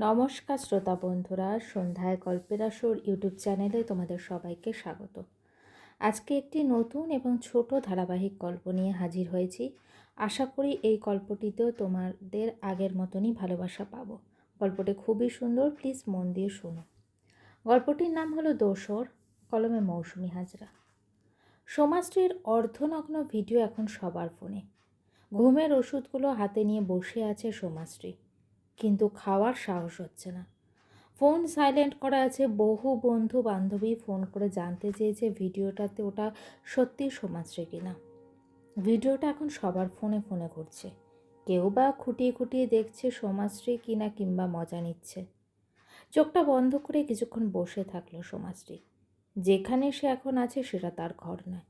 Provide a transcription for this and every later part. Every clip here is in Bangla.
নমস্কার শ্রোতা বন্ধুরা, সন্ধ্যায় গল্পের আসর ইউটিউব চ্যানেলে তোমাদের সবাইকে স্বাগত। আজকে একটি নতুন এবং ছোট ধারাবাহিক গল্প নিয়ে হাজির হয়েছি। আশা করি এই গল্পটিতেও তোমাদের আগের মতনই ভালোবাসা পাবো। গল্পটি খুবই সুন্দর, প্লিজ মন দিয়ে শোনো। গল্পটির নাম হলো দোসর, কলমে মৌসুমি হাজরা। সমাজটির অর্ধনগ্ন ভিডিও এখন সবার ফোনে। ঘুমের ওষুধগুলো হাতে নিয়ে বসে আছে সমাজটি কিন্তু খাওয়ার সাহস হচ্ছে না। ফোন সাইলেন্ট করা আছে। বহু বন্ধু বান্ধবী ফোন করে জানতে চেয়েছে ভিডিওটাতে ওটা সত্যি সমাজরে কিনা। ভিডিওটা এখন সবার ফোনে ফোনে ঘুরছে। কেউ বা খুঁটিয়ে খুঁটিয়ে দেখছে সমাজশ্রী কিনা কিংবা মজা নিচ্ছে। চোখটা বন্ধ করে কিছুক্ষণ বসে থাকল সমাজটি। যেখানে সে এখন আছে সেটা তার ঘর নয়।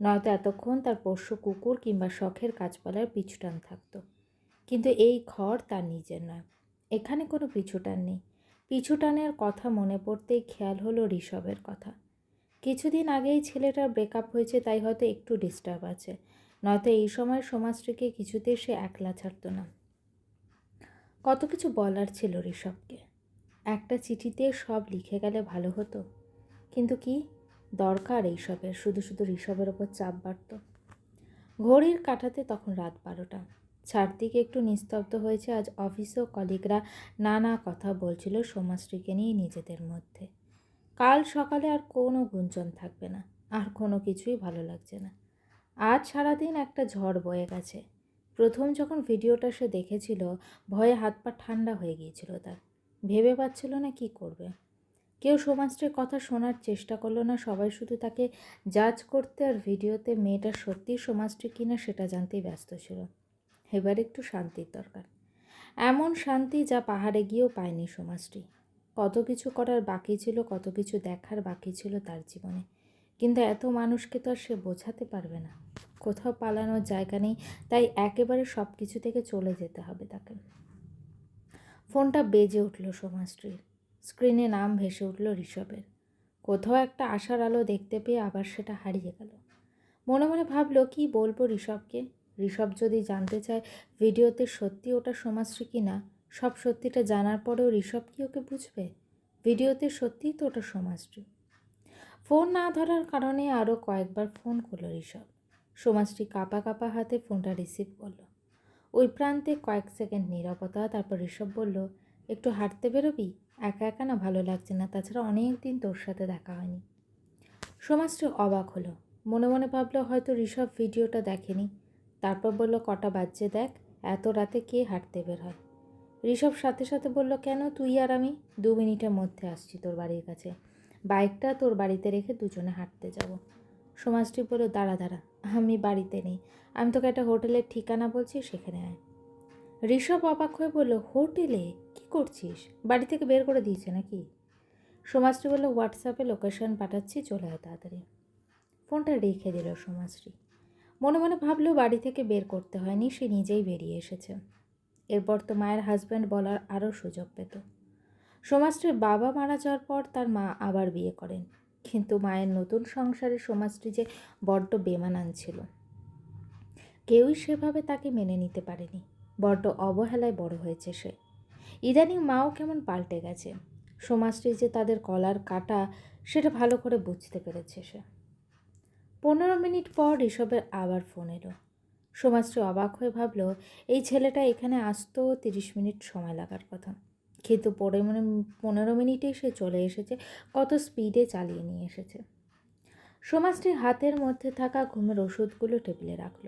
নয়তো এতক্ষণ তার পোষ্য কুকুর কিংবা শখের গাছপালার পিছুটান থাকতো। কিন্তু এই ঘর তার নিজের নয়। এখানে কোনো পিছুটান নেই। পিছুটানের কথা মনে পড়তেই খেয়াল হলো ঋষভের কথা। কিছুদিন আগেই ছেলেটার ব্রেকআপ হয়েছে, তাই হয়তো একটু ডিস্টার্ব আছে। নয়তো এই সময় সমাজটিকে কিছুতেই সে একলা ছাড়তো না। কত কিছু বলার ছিল ঋষভকে। একটা চিঠিতে সব লিখে গেলে ভালো হতো। কিন্তু কি? দরকার এইসবের, শুধু শুধু ঋষভের ওপর চাপ বাড়ত। ঘড়ির কাটাতে তখন রাত বারোটা। ছাড়দিকে একটু নিস্তব্ধ হয়েছে। আজ অফিসেও কলিগরা নানা কথা বলছিল সমাজশ্রীকে নিয়ে নিজেদের মধ্যে। কাল সকালে আর কোনো গুঞ্জন থাকবে না, আর কোনো কিছুই ভালো লাগছে না। আজ সারাদিন একটা ঝড় বয়ে গেছে। প্রথম যখন ভিডিওটা সে দেখেছিল, ভয়ে হাত পা ঠান্ডা হয়ে গিয়েছিল তার। ভেবে পাচ্ছিল না কি করবে। কেউ সমাজটির কথা শোনার চেষ্টা করল না, সবাই শুধু তাকে জাজ করতে আর ভিডিওতে মেয়েটা সত্যিই সমাজটি কিনা সেটা জানতেই ব্যস্ত ছিল। এবার একটু শান্তির দরকার। এমন শান্তি যা পাহাড়ে গিয়েও পায়নি সমাজটি। কত কিছু করার বাকি ছিল, কত কিছু দেখার বাকি ছিল তার জীবনে। কিন্তু এত মানুষকে তো আর সে বোঝাতে পারবে না। কোথাও পালানোর জায়গা নেই, তাই একেবারে সব কিছু থেকে চলে যেতে হবে তাকে। ফোনটা বেজে উঠল সমাজটির। স্ক্রিনে নাম ভেসে উঠল ঋষভের। কোথাও একটা আশার আলো দেখতে পেয়ে আবার সেটা হারিয়ে গেল। মনে মনে ভাবলো, কি বলব ঋষভকে? ঋষভ যদি জানতে চায় ভিডিওতে সত্যি ওটা সমাজশ্রী কি না, সব সত্যিটা জানার পরেও ঋষভ কি ওকে বুঝবে? ভিডিওতে সত্যিই তো ওটা সমাজশ্রী ফোন না ধরার কারণে আরও কয়েকবার ফোন করল ঋষভ। সমাজটি কাপা কাপা হাতে ফোনটা রিসিভ করল। ওই প্রান্তে কয়েক সেকেন্ড নীরবতা, তারপর ঋষভ বলল, একটু হাঁটতে বেরোবি? একা একা না ভালো লাগছে না? তাছাড়া অনেক দিন তোর সাথে দেখা হয়নি। সমাজটি অবাক হলো। মনে মনে ভাবলো, হয়তো ঋষভ ভিডিওটা দেখেনি। তারপর বলল, কটা বাজছে দেখ, এত রাতে কে হাঁটতে বের হয়? ঋষভ সাথে সাথে বলল, কেন তুই আর আমি দু মিনিটের মধ্যে আসছি তোর বাড়ির কাছে। বাইকটা তোর বাড়িতে রেখে দুজনে হাঁটতে যাব। সমাজটি বলল, দাঁড়া দাঁড়া, আমি বাড়িতে নেই। আমি তোকে একটা হোটেলের ঠিকানা বলছি, সেখানে আয়। ঋষভ অবাক হয়ে বলল, হোটেলে? কি করছিস? বাড়ি থেকে বের করে দিয়েছে নাকি? সমাজটি বলল, হোয়াটসঅ্যাপে লোকেশন পাঠাচ্ছি, চলে আয় তাড়াতাড়ি। ফোনটা রেখে দিল সমাজটি মনে মনে ভাবলেও বাড়ি থেকে বের করতে হয়নি, সে নিজেই বেরিয়ে এসেছে। এরপর তো মায়ের হাজব্যান্ড বলার আরও সুযোগ পেত। সমাজটির বাবা মারা যাওয়ার পর তার মা আবার বিয়ে করেন। কিন্তু মায়ের নতুন সংসারে সমাজটি যে বড্ড বেমানান ছিল। কেউই সেভাবে তাকে মেনে নিতে পারেনি। বড্ড অবহেলায় বড় হয়েছে সে। ইদানিং মাও কেমন পাল্টে গেছে। সমাজটি যে তাদের কলার কাটা, সেটা ভালো করে বুঝতে পেরেছে সে। পনেরো মিনিট পর ঋষভের আবার ফোন এলো। সমাজটি অবাক হয়ে ভাবল, এই ছেলেটা এখানে আসতেও তিরিশ মিনিট সময় লাগার কথা। কিন্তু পরে মনে, পনেরো মিনিটে সে চলে এসেছে, কত স্পিডে চালিয়ে নিয়ে এসেছে। সমাজটির হাতের মধ্যে থাকা ঘুমের ওষুধগুলো টেবিলে রাখল।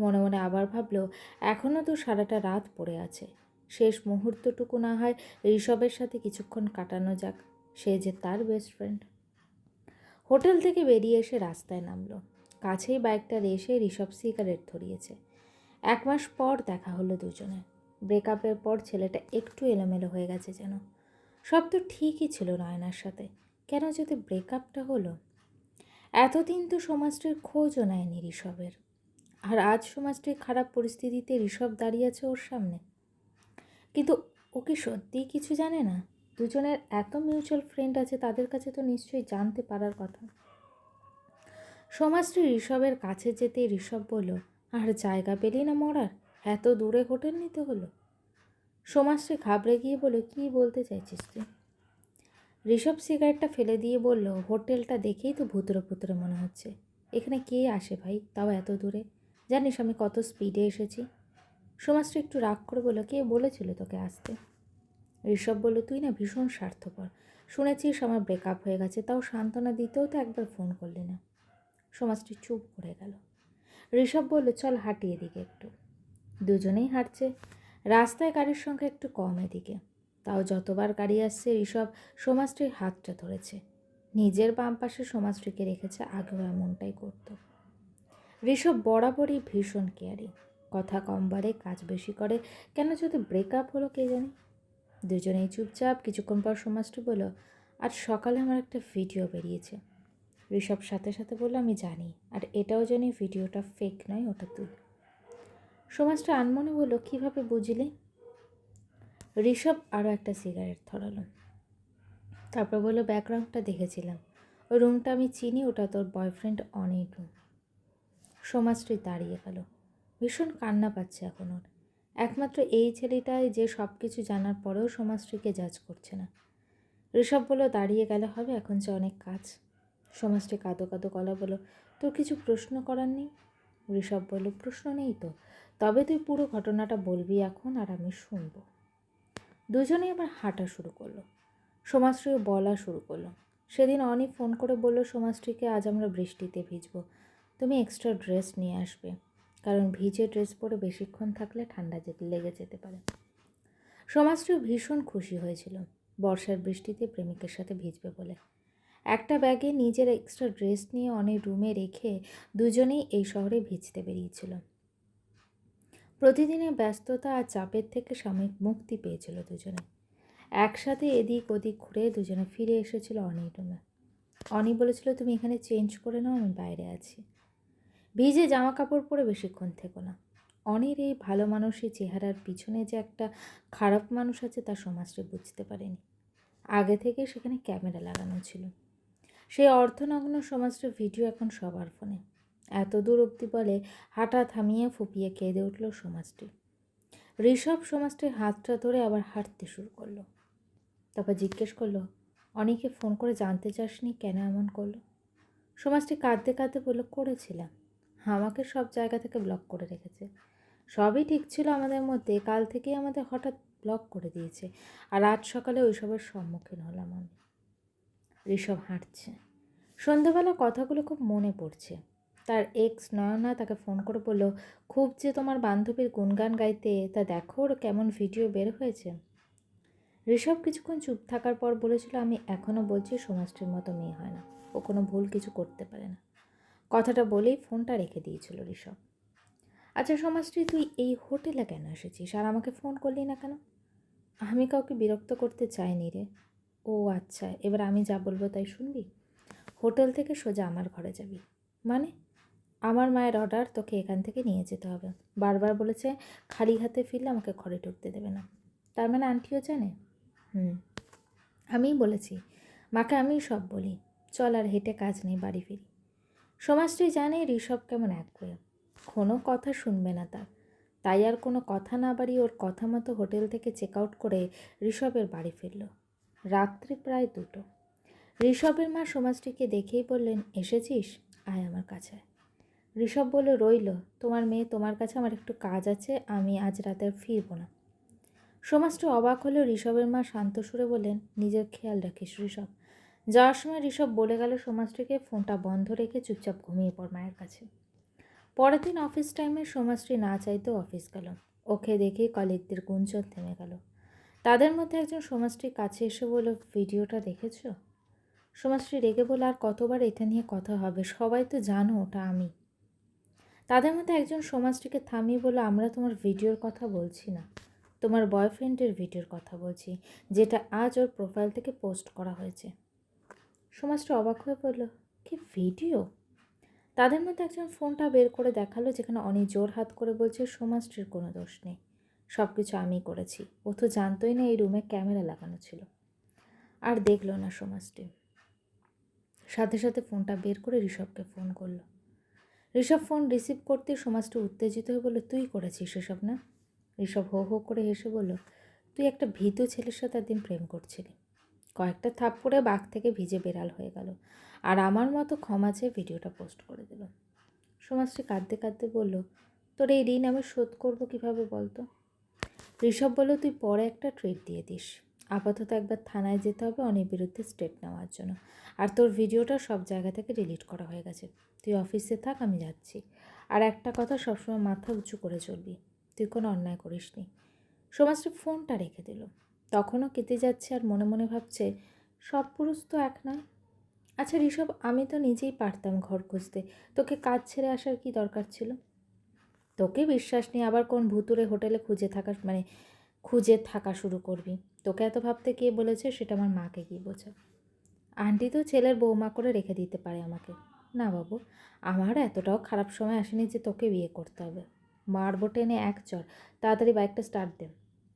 মনে মনে আবার ভাবলো এখনও তো সারাটা রাত পড়ে আছে। শেষ মুহূর্তটুকু না হয় ঋষভের সাথে কিছুক্ষণ কাটানো যাক। সে যে তার বেস্ট ফ্রেন্ড হোটেল থেকে বেরিয়ে এসে রাস্তায় নামলো। কাছেই বাইকটা রেসে ঋষভ সিগারেট ধরিয়েছে। এক মাস পর দেখা হলো দুজনে ব্রেকআপের পর ছেলেটা একটু এলোমেলো হয়ে গেছে যেন। সব তো ঠিকই ছিল নয়নার সাথে। কেন যদি ব্রেকআপটা হলো? এতদিন তো সমাজটির খোঁজও নেয়নি ঋষভের আর আজ সমাজটির খারাপ পরিস্থিতিতে ঋষভ দাঁড়িয়ে আছে ওর সামনে। কিন্তু ও কি সত্যিই কিছু জানে না? দুজনের এত মিউচুয়াল ফ্রেন্ড আছে, তাদের কাছে তো নিশ্চয়ই জানতে পারার কথা। সমাজটি ঋষভের কাছে যেতে ঋষভ বলল, আর জায়গা পেলি না মরার? এত দূরে হোটেল নিতে হলো? সমাজশ্রী ঘাবড়ে গিয়ে বলে কী বলতে চাইছিস তুই? ঋষভ সিগারেটটা ফেলে দিয়ে বলল, হোটেলটা দেখেই তো ভুতুরে ভুতুরে মনে হচ্ছে। এখানে কে আসে ভাই? তাও এত দূরে? জানিস আমি কত স্পিডে এসেছি? সমাজটা একটু রাগ করে বলল, কে বলেছিল তোকে আসতে? ঋষভ বলল, তুই না ভীষণ স্বার্থপর। শুনেছিস আমার ব্রেকআপ হয়ে গেছে, তাও সান্ত্বনা দিতেও তো একবার ফোন করলি না। সমাজটি চুপ করে গেল। ঋষভ বলল, চল হাঁটি এদিকে একটু। দুজনেই হাঁটছে। রাস্তায় গাড়ির সংখ্যা একটু কম এদিকে। তাও যতবার গাড়ি আসছে, ঋষভ সমাজটির হাতটা ধরেছে। নিজের বাম পাশে সমাজটিকে রেখেছে আগেও এমনটাই করতো। ঋষভ বরাবরই ভীষণ কেয়ারি কথা কম বাড়ে, কাজ বেশি করে। কেন যদি ব্রেকআপ হলো কে জানে? দুজনেই চুপচাপ কিছুক্ষণ পর সমাজটি বলল আর সকালে আমার একটা ভিডিও বেরিয়েছে। ঋষভ সাথে সাথে বলল, আমি জানি, আর এটাও জানি ভিডিওটা ফেক নয়, ওটা তুই। সমাজটা আনমনে বলল, কীভাবে বুঝলি? ঋষভ আরও একটা সিগারেট ধরালো। তারপর বলল, ব্যাকগ্রাউন্ডটা দেখেছিলাম। ওই রুমটা আমি চিনি, ওটা তোর বয়ফ্রেন্ড অনেক রুম সমাজটি দাঁড়িয়ে গেল। ভীষণ কান্না পাচ্ছে এখন ওর। একমাত্র এই ছেলেটাই যে সব কিছু জানার পরেও সমাজটিকে জাজ করছে না। ঋষভ বলল, দাঁড়িয়ে গেলে হবে, এখন যে অনেক কাজ। সমাজটি কাঁদো কাঁদো কলা বলো তোর কিছু প্রশ্ন করার নেই? ঋষভ বলল, প্রশ্ন নেই তো। তবে তুই পুরো ঘটনাটা বলবি এখন আর আমি শুনব। দুজনেই আবার হাঁটা শুরু করল। সমাজশ্রীও বলা শুরু করল। সেদিন অনেক ফোন করে বলল সমাজশ্রীকে আজ আমরা বৃষ্টিতে ভিজবো। তুমি এক্সট্রা ড্রেস নিয়ে আসবে। কারণ ভিজে ড্রেস পরে বেশিক্ষণ থাকলে ঠান্ডা যেতে, লেগে যেতে পারে। সমাজটিও ভীষণ খুশি হয়েছিল বর্ষার বৃষ্টিতে প্রেমিকের সাথে ভিজবে বলে। একটা ব্যাগে নিজের এক্সট্রা ড্রেস নিয়ে অনেক রুমে রেখে দুজনেই এই শহরে ভিজতে বেরিয়েছিল। প্রতিদিনের ব্যস্ততা আর চাপের থেকে সাময়িক মুক্তি পেয়েছিল দুজনে। একসাথে এদিক ওদিক ঘুরে দুজনে ফিরে এসেছিল অনেক রুমে অনি বলেছিল, তুমি এখানে চেঞ্জ করে নাও, আমি বাইরে আছি। ভিজে জামা কাপড় পরে বেশিক্ষণ থেকো না। অনির এই ভালো মানুষের চেহারার পিছনে যে একটা খারাপ মানুষ আছে তা সমাজটা বুঝতে পারেনি। আগে থেকে সেখানে ক্যামেরা লাগানো ছিল। সেই অর্থনগ্ন সমাজটার ভিডিও এখন সবার ফোনে। এত দূর অবধি বলে হাঁটা থামিয়ে ফুপিয়ে কেঁদে উঠল সমাজটি। ঋষভ সমাজটির হাতটা ধরে আবার হাঁটতে শুরু করল। তারপর জিজ্ঞেস করল, অনেকে ফোন করে জানতে চাসনি কেন এমন করল? সমাজটি কাঁদতে কাঁদতে বলল, করেছিলাম। আমাকে সব জায়গা থেকে ব্লক করে রেখেছে। সবই ঠিক ছিল আমাদের মধ্যে। কাল থেকেই আমাদের হঠাৎ ব্লক করে দিয়েছে। আর আজ সকালে ওইসবের সম্মুখীন হলাম আমি। ঋষভ হাঁটছে। সন্ধ্যাবেলা কথাগুলো খুব মনে পড়ছে। তার এক্স নয়না তাকে ফোন করে বলল, খুব যে তোমার বান্ধবীর গুণগান গাইতে, তা দেখো ওর কেমন ভিডিও বের হয়েছে? ঋষভ কিছুক্ষণ চুপ থাকার পর বলেছিল, আমি এখনও বলছি সমাজটির মতো মেয়ে হয় না। ও কোনো ভুল কিছু করতে পারে না। কথাটা বলেই ফোনটা রেখে দিয়েছিল ঋষভ। আচ্ছা সমাজটি তুই এই হোটেলে কেন এসেছিস? আর আমাকে ফোন করলি না কেন? আমি কাউকে বিরক্ত করতে চাইনি রে। ও আচ্ছা এবার আমি যা বলব তাই শুনবি? হোটেল থেকে সোজা আমার ঘরে যাবি। মানে? আমার মায়ের অর্ডার তোকে এখান থেকে নিয়ে যেতে হবে। বারবার বলেছে, খালি হাতে ফিরলে আমাকে ঘরে ঢুকতে দেবে না। তার মানে আন্টিও জানে? হুম, আমিই বলেছি। মাকে আমিই সব বলি। চল আর হেঁটে কাজ নেই, বাড়ি ফিরি। সমাজটি জানে ঋষভ কেমন একগুয়ে। কোনো কথা শুনবে না তার। তাই আর কোনো কথা না বাড়িয়ে ওর কথা মতো হোটেল থেকে চেক আউট করে ঋষভের বাড়ি ফিরল। রাত্রি প্রায় দুটো। ঋষভের মা সমাজটিকে দেখেই বললেন, এসেছিস? আয় আমার কাছে। ঋষভ বলে রইল। তোমার মেয়ে তোমার কাছে, আমার একটু কাজ আছে, আমি আজ রাতে আর ফিরবো না। সমাজটি অবাক হলেও ঋষভের মা শান্ত সুরে বললেন, নিজের খেয়াল রাখিস ঋষভ। যাওয়ার সময় ঋষভ বলে গেল, সমাজটিকে ফোনটা বন্ধ রেখে চুপচাপ ঘুমিয়ে পড় মায়ের কাছে। পরের দিন অফিস টাইমে সমাজটি না চাইতেও অফিস গেল। ওকে দেখে কলিগদের গুঞ্জন থেমে গেল। তাদের মধ্যে একজন সমাজটির কাছে এসে বলল, ভিডিওটা দেখেছ? সমাজটি রেগে বলে আর কতবার এটা নিয়ে কথা হবে? সবাই তো জানো ওটা আমি। তাদের মধ্যে একজন সমাজটিকে থামিয়ে বলল, আমরা তোমার ভিডিওর কথা বলছি না। তোমার বয়ফ্রেন্ডের ভিডিওর কথা বলছি, যেটা আজ ওর প্রোফাইল থেকে পোস্ট করা হয়েছে সমাজটা অবাক হয়ে পড়ল কি ভিডিও তাদের মধ্যে একজন ফোনটা বের করে দেখাল, যেখানে অনেক জোর হাত করে বলছে, সমাজটির কোনো দোষ নেই। সব কিছু আমি করেছি। ও তো জানতোই না এই রুমে ক্যামেরা লাগানো ছিল। আর দেখল না সমাজটি। সাথে সাথে ফোনটা বের করে ঋষভকে ফোন করল। ঋষভ ফোন রিসিভ করতে সমাজটি উত্তেজিত হয়ে বলল, তুই করেছিস এসব না? ঋষভ হো হো করে হেসে বলল, তুই একটা ভীতু ছেলের সাথে একদিন প্রেম করছিলি। কয়েকটা থাপ্পড়ে বাঘ থেকে ভিজে বেড়াল হয়ে গেল। আর আমার মতো ক্ষমা চেয়ে ভিডিওটা পোস্ট করে দিল। সমাজটি কাঁদতে কাঁদতে বলল, তোর এই ঋণ আমি শোধ করব কীভাবে বলতো? ঋষভ বলল, তুই পরে একটা ট্রিট দিয়ে দিস। আপাতত একবার থানায় যেতে হবে অনেক বিরুদ্ধে স্টেপ নেওয়ার জন্য। আর তোর ভিডিওটা সব জায়গা থেকে ডিলিট করা হয়ে গেছে। তুই অফিসে থাক, আমি যাচ্ছি। আর একটা কথা সবসময় মাথা উঁচু করে চলবি। তুই কোনো অন্যায় করিসনি। সমাজটি ফোনটা রেখে দিল। তখনও কেটে যাচ্ছে আর মনে মনে ভাবছে, সব পুরুষ তো এক নয়। আচ্ছা ঋষভ, আমি তো নিজেই পারতাম ঘর খুঁজতে। তোকে কাজ ছেড়ে আসার কি দরকার ছিল? তোকে বিশ্বাস নিয়ে আবার কোন ভুতুরে হোটেলে খুঁজে থাকা মানে খুঁজে থাকা শুরু করবি। তোকে এত ভাবতে কে বলেছে সেটা আমার মাকে কি বোঝা। আন্টি তো ছেলের বৌমা করে রেখে দিতে পারে আমাকে। না বাবু, আমার এতটাও খারাপ সময় আসেনি যে তোকে বিয়ে করতে হবে। মারবো টেনে এক চর, তাড়াতাড়ি বাইকটা স্টার্ট দে।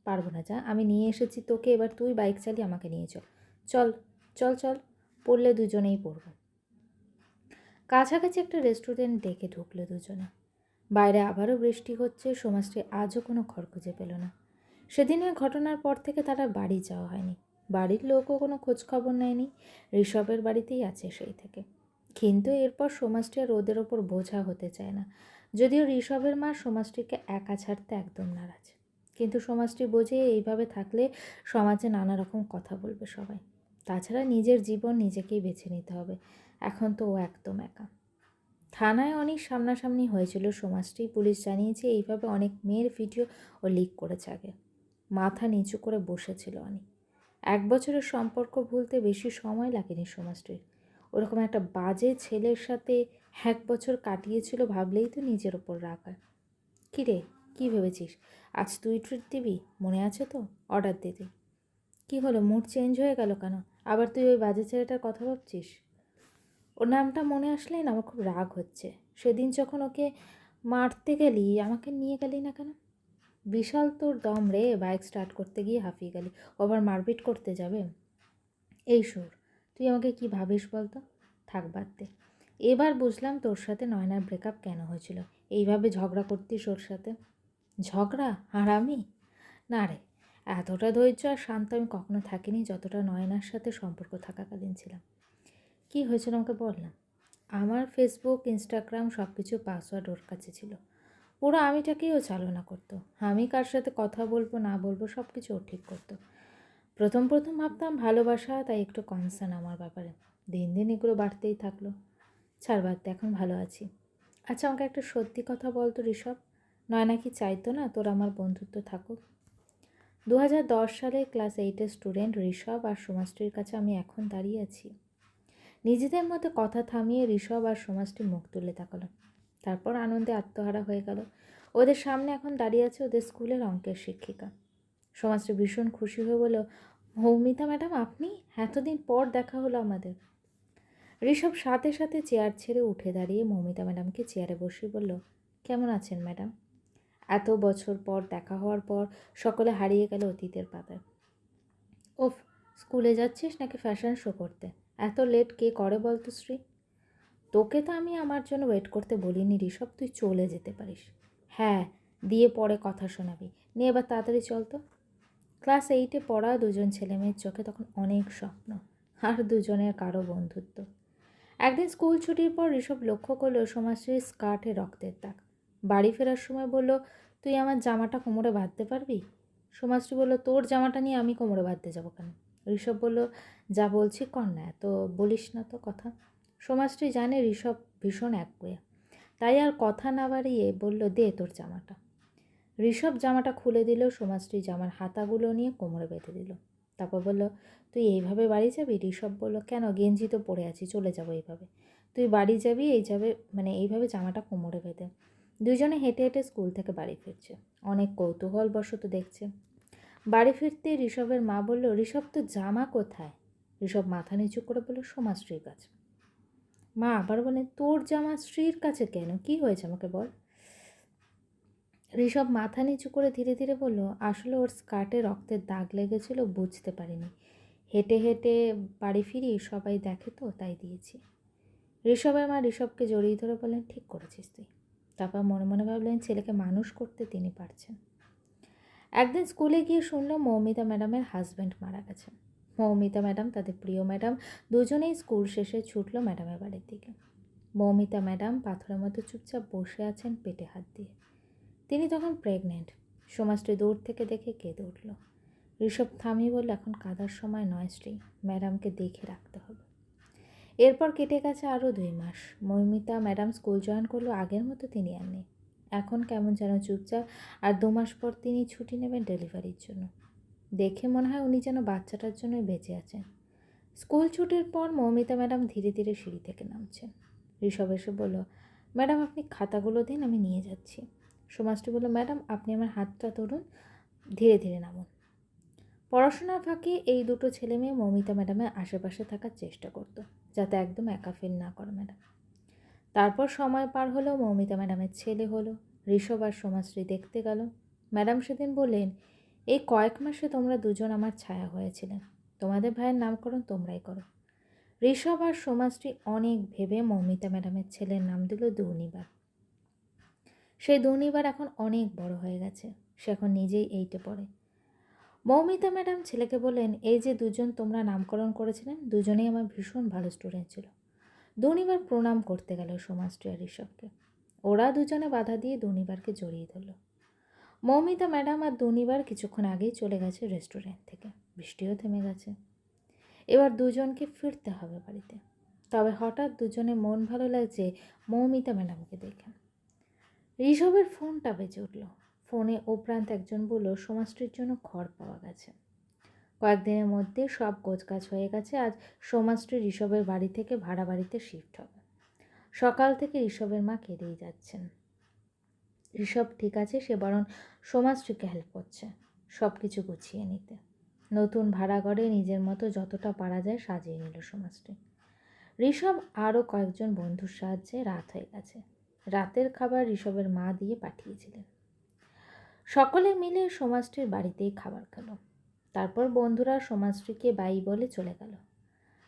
পারব না, যা। আমি নিয়ে এসেছি তোকে, এবার তুই বাইক চালিয়ে আমাকে নিয়ে চল। চল চল চল, পড়লে দুজনেই পড়ব। কাছাকাছি একটা রেস্টুরেন্ট ডেকে ঢুকলো দুজনে। বাইরে আবারও বৃষ্টি হচ্ছে সমাজটি আজও কোনো ঘর খুঁজে পেল না। সেদিনের ঘটনার পর থেকে তারা বাড়ি যাওয়া হয়নি। বাড়ির লোকও কোনো খোঁজখবর নেয়নি, ঋষভের বাড়িতেই আছে সেই থেকে। কিন্তু এরপর সমাজটি আর ওদের ওপর বোঝা হতে চায় না। যদিও ঋষভের মা সমাজটিকে একা ছাড়তে একদম নারাজ। কিন্তু সমাজটি বোঝে এইভাবে থাকলে সমাজে নানা রকম কথা বলবে সবাই। তাছাড়া নিজের জীবন নিজেকেই বেছে নিতে হবে। এখন তো ও একদম একা। থানায় অনেক সামনাসামনি হয়েছিল সমাজটি। পুলিশ জানিয়েছে এইভাবে অনেক মেয়ের ভিডিও ও লিক করেছে আগে। মাথা নিচু করে বসেছিল অনেক। এক বছরের সম্পর্ক ভুলতে বেশি সময় লাগেনি সমাজটির। ওরকম একটা বাজে ছেলের সাথে এক বছর কাটিয়েছিল ভাবলেই তো নিজের ওপর রাগ কী রে কী ভেবেছিস? আজ তুই ট্রিট দিবি? মনে আছে তো? অর্ডার দিতে কী হলো? মুড চেঞ্জ হয়ে গেল কেন? আবার তুই ওই বাজে ছেলেটার কথা ভাবছিস? ওর নামটা মনে আসলেই না, আমার খুব রাগ হচ্ছে। সেদিন যখন ওকে মারতে গেলি, আমাকে নিয়ে গেলি না কেন? বিশাল তোর দম রে বাইক স্টার্ট করতে গিয়ে হাঁপিয়ে গেলি। আবার মারপিট করতে যাবে? এই সুর, তুই আমাকে কি ভাবিস বলতো? থাক বাদ দে। এবার বুঝলাম তোর সাথে নয়নার ব্রেকআপ কেন হয়েছিল। এইভাবে ঝগড়া করতিস ওর সাথে? ঝগড়া? আর আমি? না রে এতটা ধৈর্য আর শান্ত আমি কখনো থাকিনি যতটা নয়নার সাথে সম্পর্ক থাকাকালীন ছিলাম। কি হয়েছিল আমাকে বল না। আমার ফেসবুক ইনস্টাগ্রাম সব কিছু পাসওয়ার্ড ওর কাছে ছিল। পুরো আমিটাকেই ও চালনা করতো। আমি কার সাথে কথা বলব না বলব সব কিছু ও ঠিক করতো। প্রথম প্রথম ভাবতাম ভালোবাসা তাই একটু কনসার্ন আমার ব্যাপারে। দিন দিন এগুলো বাড়তেই থাকল। ছাড় দে, এখন ভালো আছি। আচ্ছা আমাকে একটা সত্যি কথা বলতো ঋষভ। নয় নাকি চাইতো না তোর আমার বন্ধুত্ব থাকুক? দু হাজার দশ সালে ক্লাস এইটের স্টুডেন্ট ঋষভ আর সমাজটির কাছে আমি এখন দাঁড়িয়ে আছি। নিজেদের মধ্যে কথা থামিয়ে ঋষভ আর সমাজটি মুখ তুলে তাকালো। তারপর আনন্দে আত্মহারা হয়ে গেল। ওদের সামনে এখন দাঁড়িয়ে আছে ওদের স্কুলের অঙ্কের শিক্ষিকা। সমাজটি ভীষণ খুশি হয়ে বলল মৌমিতা ম্যাডাম, আপনি? এতদিন পর দেখা হলো আমাদের। ঋষভ সাথে সাথে চেয়ার ছেড়ে উঠে দাঁড়িয়ে মৌমিতা ম্যাডামকে চেয়ারে বসিয়ে বলল, কেমন আছেন ম্যাডাম? এত বছর পর দেখা হওয়ার পর সকলে হারিয়ে গেল অতীতের পাতায়। ওফ, স্কুলে যাচ্ছিস নাকি ফ্যাশন শো করতে? এত লেট কে করে বলতো শ্রী? তোকে তো আমি আমার জন্য ওয়েট করতে বলিনি ঋষভ, তুই চলে যেতে পারিস। হ্যাঁ দিয়ে পরে কথা শোনাবি। নিয়ে এবার তাড়াতাড়ি চল তো। ক্লাস এইটে পড়া দুজন ছেলেমেয়ের চোখে তখন অনেক স্বপ্ন, আর দুজনের কারও বন্ধুত্ব। একদিন স্কুল ছুটির পর ঋষভ লক্ষ্য করল সমাজশ্রীর স্কার্টে রক্তের দাগ। বাড়ি ফেরার সময় বলল, তুই আমার জামাটা কোমরে বাঁধতে পারবি? সমাজশ্রী বলল, তোর জামাটা নিয়ে আমি কোমরে বাঁধতে যাব কেন? ঋষভ বলল, যা বলছি কর না, এত বলিস না তো কথা। সমাজশ্রী জানে ঋষভ ভীষণ একগুয়ে তাই আর কথা না বাড়িয়ে বলল, দে তোর জামাটা। ঋষভ জামাটা খুলে দিল সমাজশ্রী জামার হাতাগুলো নিয়ে কোমরে বেঁধে দিল। তারপর বলল, তুই এইভাবে বাড়ি যাবি? ঋষভ বলল, কেন? গেঞ্জি তো পরে আছি, চলে যাব এইভাবে। তুই বাড়ি যাবি, এই যাবে মানে এইভাবে জামাটা কোমরে বেঁধে। দুজনে হেঁটে হেঁটে স্কুল থেকে বাড়ি ফিরছে। অনেক কৌতূহল বশত দেখছে। বাড়ি ফিরতে ঋষভের মা বলল, ঋষভ তো জামা কোথায়? ঋষভ মাথা নিচু করে বলল সমাজশ্রীর কাছে। মা আবার বলে তোর জামা স্ত্রীর কাছে কেন? কি হয়েছে আমাকে বল? ঋষভ মাথা নিচু করে ধীরে ধীরে বলল, আসলে ওর স্কার্টে রক্তের দাগ লেগেছিল, বুঝতে পারিনি। হেঁটে হেঁটে বাড়ি ফিরি, সবাই দেখে তো, তাই দিয়েছি। ঋষভের মা ঋষভকে জড়িয়ে ধরে বললেন, ঠিক করেছিস তুই। তারপর মনে মনে ভাবলেন ছেলেকে মানুষ করতে তিনি পারছেন। একদিন স্কুলে গিয়ে শুনলো মৌমিতা ম্যাডামের হাজব্যান্ড মারা গেছে মৌমিতা ম্যাডাম, তাদের প্রিয় ম্যাডাম, দুজনেই স্কুল শেষে ছুটলো ম্যাডামের বাড়ির দিকে। মৌমিতা ম্যাডাম পাথরের মতো চুপচাপ বসে আছেন পেটে হাত দিয়ে। তিনি তখন প্রেগনেন্ট সমাজটি দূর থেকে দেখে কেঁদে উঠল। ঋষভ থামিয়ে বলল, এখন কাদার সময় নয় শ্রী ম্যাডামকে দেখে রাখতে হবে। এরপর কেটে গেছে আরও দুই মাস। মৌমিতা ম্যাডাম স্কুল জয়েন করল, আগের মতো তিনি আর নেই। এখন কেমন যেন চুপচাপ আর দু মাস পর তিনি ছুটি নেবেন ডেলিভারির জন্য। দেখে মনে হয় উনি যেন বাচ্চাটার জন্য বেঁচে আছেন। স্কুল ছুটির পর মৌমিতা ম্যাডাম ধীরে ধীরে সিঁড়ি থেকে নামছেন। ঋষভ এসে বলল, ম্যাডাম, আপনি খাতাগুলো দিন, আমি নিয়ে যাচ্ছি। সমাজটি বলল, ম্যাডাম, আপনি আমার হাতটা ধরুন, ধীরে ধীরে নামুন। পড়াশোনার ফাঁকে এই দুটো ছেলে মেয়ে মৌমিতা ম্যাডামের আশেপাশে থাকার চেষ্টা করতো, যাতে একদম একা ফিল না করে ম্যাডাম। তারপর সময় পার হলো মৌমিতা ম্যাডামের ছেলে হলো, ঋষভ আর সমাজশ্রী দেখতে গেল। ম্যাডাম সেদিন বললেন, এই কয়েক মাসে তোমরা দুজন আমার ছায়া হয়েছিলেন তোমাদের ভাইয়ের নামকরণ তোমরাই করো। ঋষভ আর সমাজশ্রী অনেক ভেবে মৌমিতা ম্যাডামের ছেলের নাম দিল দুর্নিবার। সেই দুর্নিবার এখন অনেক বড় হয়ে গেছে। সে এখন নিজেই এইটে পড়ে। মৌমিতা ম্যাডাম ছেলেকে বললেন, এই যে দুজন তোমরা নামকরণ করেছিলেন, দুজনেই আমার ভীষণ ভালো স্টুডেন্ট ছিল। দুর্নিবার প্রণাম করতে গেল সমাজটি আর ঋষভকে। ওরা দুজনে বাধা দিয়ে দুর্নিবারকে জড়িয়ে ধরল। মৌমিতা ম্যাডাম আর দুর্নিবার কিছুক্ষণ আগেই চলে গেছে রেস্টুরেন্ট থেকে। বৃষ্টিও থেমে গেছে। এবার দুজনকে ফিরতে হবে বাড়িতে। তবে হঠাৎ দুজনে মন ভালো লাগছে মৌমিতা ম্যাডামকে দেখে। ঋষভের ফোনটা বেজে উঠল। ফোনে ও প্রান্ত একজন বলল, সমাজটির জন্য ঘর পাওয়া গেছে। কয়েকদিনের মধ্যে সব গোছগাছ হয়ে গেছে। আজ সমাজটি ঋষভের বাড়ি থেকে ভাড়া বাড়িতে শিফট হবে। সকাল থেকে ঋষভের মা কেঁদেই যাচ্ছেন। ঋষভ ঠিক আছে, সে বরং সমাজটিকে হেল্প করছে সব কিছু গুছিয়ে নিতে। নতুন ভাড়া ঘরে নিজের মতো যতটা পারা যায় সাজিয়ে নিল সমাজটি। ঋষভ আরও কয়েকজন বন্ধুর সাহায্যে রাত হয়ে গেছে। রাতের খাবার ঋষভের মা দিয়ে পাঠিয়েছিলেন। সকলে মিলে সমাজটির বাড়িতেই খাবার খেলো। তারপর বন্ধুরা সমাজশ্রীকে বাই বলে চলে গেল।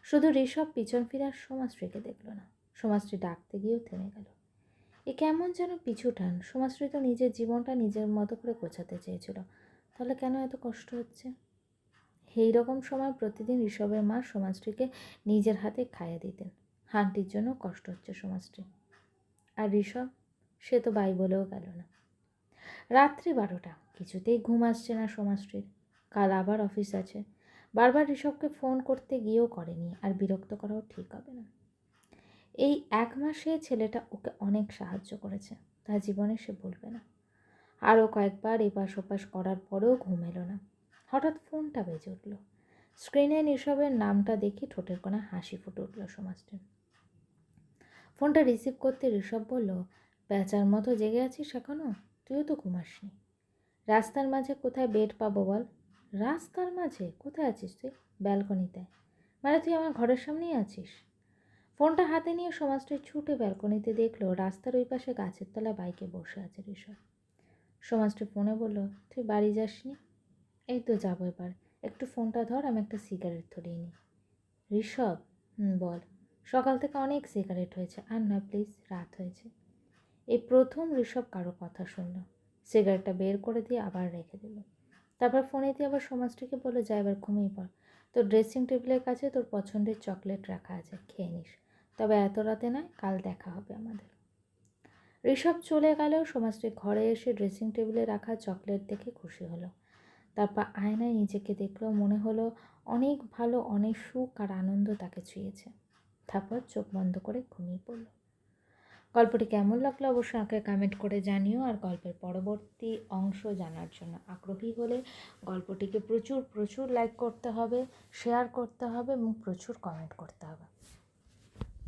শুধু ঋষভ পিছন ফিরার সমাজশ্রীকে দেখল না সমাজশ্রী ডাকতে গিয়েও থেমে গেল। এ কেমন যেন পিছু টান সমাজশ্রী তো নিজের জীবনটা নিজের মতো করে গোছাতে চেয়েছিল, তাহলে কেন এত কষ্ট হচ্ছে? এই রকম সময় প্রতিদিন ঋষভের মা সমাজশ্রীকে নিজের হাতে খাইয়ে দিতেন হাঁটির জন্য কষ্ট হচ্ছে সমাজশ্রী আর ঋষভ, সে তো বাই বলেও গেল না। রাত্রি বারোটা। কিছুতেই ঘুম আসছে না সমাজশ্রীর কাল আবার অফিস আছে। বারবার ঋষভকে ফোন করতে গিয়েও করেনি আর বিরক্ত করাও ঠিক হবে না। এই এক মাসে ছেলেটা ওকে অনেক সাহায্য করেছে তার জীবনে সে বলবে না। আরও কয়েকবার এপাশ ওপাশ করার পরেও ঘুম এলো না। হঠাৎ ফোনটা বেজে উঠল। স্ক্রিনে ঋষভের নামটা দেখে ঠোঁটের কোনা হাসি ফুটে উঠল সমাজটি ফোনটা রিসিভ করতে ঋষভ বলল প্যাঁচার মতো জেগে আছিস এখনও তুইও তো ঘুমাসনি। রাস্তার মাঝে কোথায় বেড পাবো বল? রাস্তার মাঝে? কোথায় আছিস তুই? ব্যালকনিতে। মানে তুই আমার ঘরের সামনেই আছিস। ফোনটা হাতে নিয়ে সমাজটি ছুটে ব্যালকনিতে দেখল, রাস্তার ওই পাশে গাছের তলায় বাইকে বসে আছে ঋষভ। সমাজটা ফোনে বলল, তুই বাড়ি যাসনি? এই তো যাব এবার। একটু ফোনটা ধর, আমি একটা সিগারেট ধরিয়ে নিই। ঋষভ, হুম, বল। সকাল থেকে অনেক সিগারেট হয়েছে। আর নয়, প্লিজ, রাত হয়েছে। এই প্রথম ঋষভ কারও কথা শুনল। সিগারেটটা বের করে দিয়ে আবার রেখে দিল। তারপর ফোনে দিয়ে আবার সমাজটিকে বলে যা এবার ঘুমিয়ে পড়। তোর ড্রেসিং টেবিলের কাছে তোর পছন্দের চকলেট রাখা আছে, খেয়ে নিস। তবে এত রাতে নয়, কাল দেখা হবে আমাদের। ঋষভ চলে গেলেও সমাজটি ঘরে এসে ড্রেসিং টেবিলে রাখা চকলেট দেখে খুশি হলো। তারপর আয়নায় নিজেকে দেখল, মনে হলো অনেক ভালো, অনেক সুখ আর আনন্দ তাকে ছুঁয়েছে। তারপর চোখ বন্ধ করে ঘুমিয়ে পড়ল। গল্পটি কেমন লাগল অবশ্যই আমাকে কমেন্ট করে জানিও। আর গল্পের পরবর্তী অংশ জানার জন্য আগ্রহী হলে গল্পটিকে প্রচুর প্রচুর লাইক করতে হবে শেয়ার করতে হবে এবং প্রচুর কমেন্ট করতে হবে।